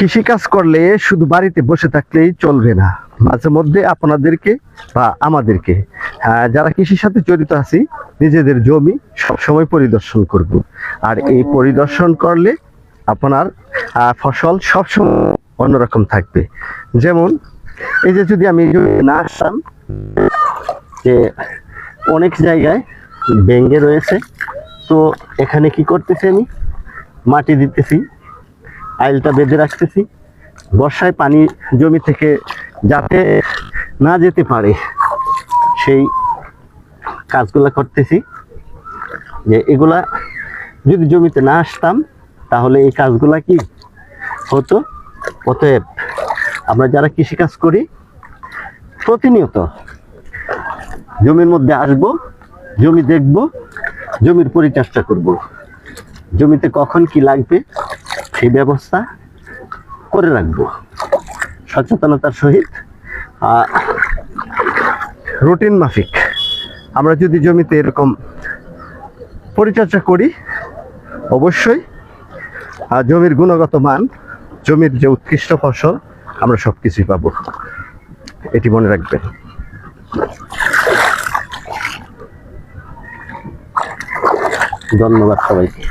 কৃষিকাজ করলে শুধু বাড়িতে বসে থাকলেই চলবে না। মাঝে মধ্যে আপনাদেরকে বা আমাদেরকে যারা কৃষির সাথে জড়িত আছি, নিজেদের জমি সবসময় পরিদর্শন করব। আর এই পরিদর্শন করলে আপনার ফসল সবসময় অন্যরকম থাকবে। যেমন, এই যে যদি আমি না আসতাম, যে অনেক জায়গায় ব্যাঙ্গে রয়েছে, তো এখানে কি করতেছি আমি? মাটি দিতেছি। আইলটা বেঁধে রাখতেছি। বর্ষায় পানি জমি থেকে যাতে না যেতে পারে, সেই কাজগুলা করতেছি। যে এগুলা যদি জমিতে না আসতাম, তাহলে এই কাজগুলা কি হতো? অতএব আমরা যারা কৃষিকাজ করি, প্রতিনিয়ত জমির মধ্যে আসব, জমি দেখব, জমির পরিচর্যা করব। জমিতে কখন কি লাগবে সেই ব্যবস্থা করে রাখব। সচেতনতার সহিত রুটিন মাফিক। আমরা যদি জমিতে এরকম পরিচর্যা করি, অবশ্যই জমির গুণগত মান, জমির যে উৎকৃষ্ট ফসল, আমরা সব কিছুই পাবো। এটি মনে রাখবেন। ধন্যবাদ সবাইকে।